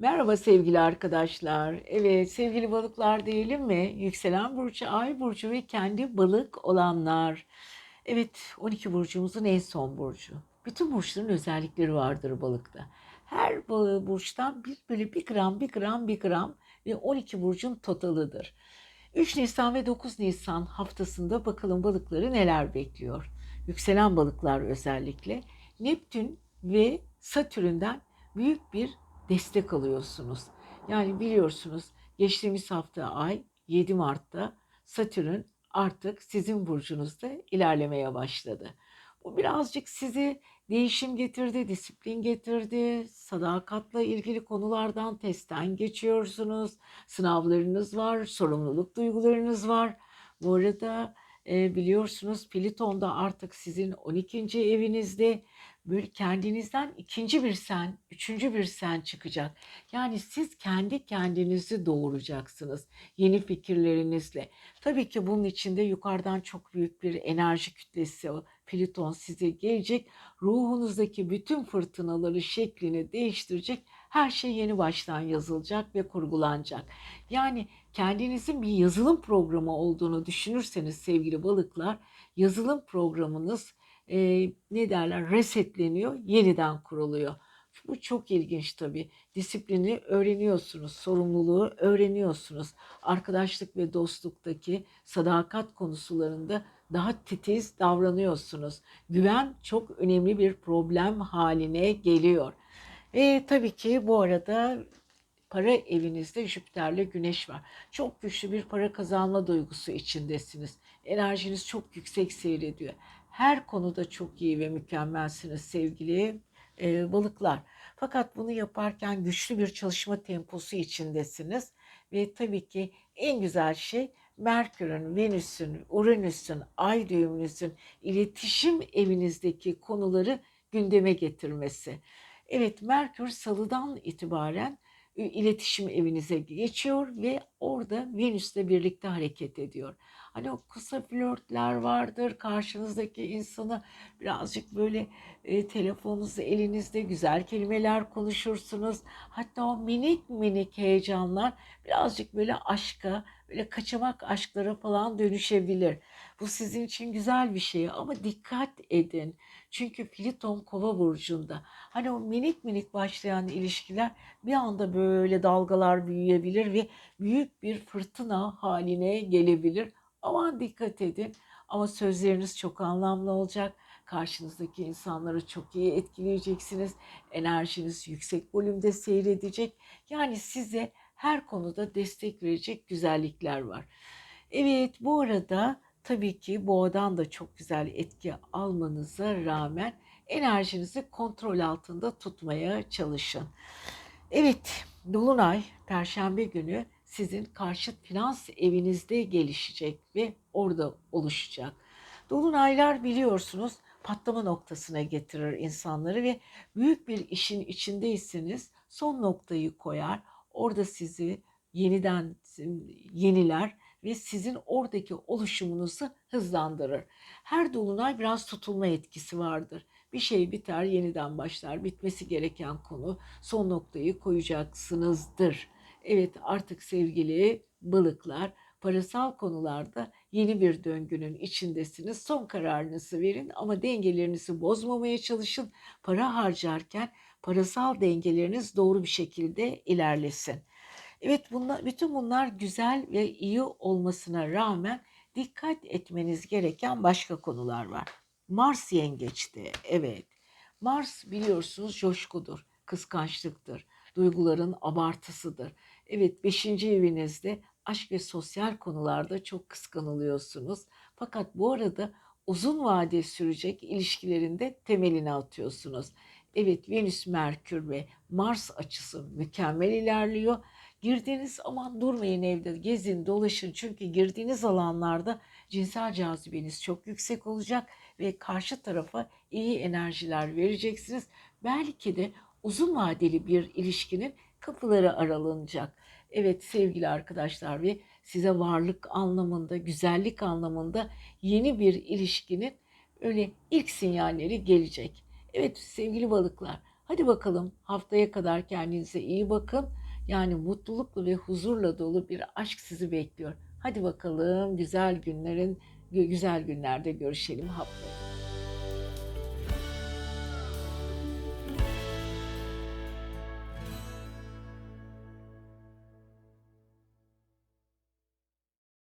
Merhaba sevgili arkadaşlar. Evet sevgili balıklar diyelim mi? Yükselen burcu, ay burcu ve kendi balık olanlar. Evet 12 burcumuzun en son burcu. Bütün burçların özellikleri vardır balıkta. Her burçtan bir böyle bir gram, bir gram, bir gram ve 12 burcun totalıdır. 3 Nisan ve 9 Nisan haftasında bakalım balıkları neler bekliyor. Yükselen balıklar özellikle Neptün ve Satürn'den büyük bir destek alıyorsunuz. Yani biliyorsunuz geçtiğimiz hafta ay 7 Mart'ta Satürn artık sizin burcunuzda ilerlemeye başladı. Bu birazcık sizi değişim getirdi, disiplin getirdi, sadakatla ilgili konulardan testten geçiyorsunuz, sınavlarınız var, sorumluluk duygularınız var. Bu arada e, biliyorsunuz Plüton da artık sizin 12. evinizde böyle kendinizden ikinci bir sen, üçüncü bir sen çıkacak. Yani siz kendi kendinizi doğuracaksınız yeni fikirlerinizle. Tabii ki bunun içinde yukarıdan çok büyük bir enerji kütlesi Plüton size gelecek. Ruhunuzdaki bütün fırtınaları şeklini değiştirecek. Her şey yeni baştan yazılacak ve kurgulanacak. Yani kendinizin bir yazılım programı olduğunu düşünürseniz sevgili balıklar, yazılım programınız e, ne derler resetleniyor, yeniden kuruluyor. Bu çok ilginç tabii. Disiplini öğreniyorsunuz, sorumluluğu öğreniyorsunuz. Arkadaşlık ve dostluktaki sadakat konusularında daha titiz davranıyorsunuz. Güven çok önemli bir problem haline geliyor. Ve tabii ki bu arada para evinizde Jüpiter'le Güneş var. Çok güçlü bir para kazanma duygusu içindesiniz. Enerjiniz çok yüksek seyrediyor. Her konuda çok iyi ve mükemmelsiniz sevgili e, balıklar. Fakat bunu yaparken güçlü bir çalışma temposu içindesiniz. Ve tabii ki en güzel şey Merkür'ün, Venüs'ün, Uranüs'ün, Ay düğümünüzün iletişim evinizdeki konuları gündeme getirmesi. Evet, Merkür Salı'dan itibaren iletişim evinize geçiyor ve orada Venüs'le birlikte hareket ediyor. Hani o kısa flörtler vardır, karşınızdaki insana birazcık böyle e, telefonunuz elinizde güzel kelimeler konuşursunuz. Hatta o minik minik heyecanlar birazcık böyle aşka, böyle kaçamak aşklara falan dönüşebilir. Bu sizin için güzel bir şey ama dikkat edin. Çünkü Plüton Kova burcunda. Hani o minik minik başlayan ilişkiler bir anda böyle dalgalar büyüyebilir ve büyük bir fırtına haline gelebilir. Aman dikkat edin. Ama sözleriniz çok anlamlı olacak. Karşınızdaki insanları çok iyi etkileyeceksiniz. Enerjiniz yüksek volümde seyredecek. Yani size her konuda destek verecek güzellikler var. Evet bu arada tabii ki boğadan da çok güzel etki almanıza rağmen enerjinizi kontrol altında tutmaya çalışın. Evet, Dolunay Perşembe günü sizin karşıt finans evinizde gelişecek ve orada oluşacak. Dolunaylar biliyorsunuz patlama noktasına getirir insanları ve büyük bir işin içindeyseniz son noktayı koyar. Orada sizi yeniden yeniler ve sizin oradaki oluşumunuzu hızlandırır. Her dolunay biraz tutulma etkisi vardır. Bir şey biter, yeniden başlar. Bitmesi gereken konu son noktayı koyacaksınızdır. Evet artık sevgili balıklar parasal konularda yeni bir döngünün içindesiniz. Son kararınızı verin ama dengelerinizi bozmamaya çalışın. Para harcarken parasal dengeleriniz doğru bir şekilde ilerlesin. Evet bunlar, bütün bunlar güzel ve iyi olmasına rağmen dikkat etmeniz gereken başka konular var. Mars yengeçte evet. Mars biliyorsunuz coşkudur, kıskançlıktır, duyguların abartısıdır. Evet 5. evinizde aşk ve sosyal konularda çok kıskanılıyorsunuz. Fakat bu arada uzun vade sürecek ilişkilerinde temelini atıyorsunuz. Evet Venüs, Merkür ve Mars açısı mükemmel ilerliyor. Girdiğiniz aman durmayın evde gezin dolaşın çünkü girdiğiniz alanlarda cinsel cazibeniz çok yüksek olacak ve karşı tarafa iyi enerjiler vereceksiniz. Belki de uzun vadeli bir ilişkinin kapıları aralanacak. Evet sevgili arkadaşlar ve size varlık anlamında, güzellik anlamında yeni bir ilişkinin öyle ilk sinyalleri gelecek. Evet sevgili balıklar Hadi bakalım haftaya kadar kendinize iyi bakın. Yani mutluluklu ve huzurla dolu bir aşk sizi bekliyor. Hadi bakalım güzel günlerin güzel günlerde görüşelim haftaya.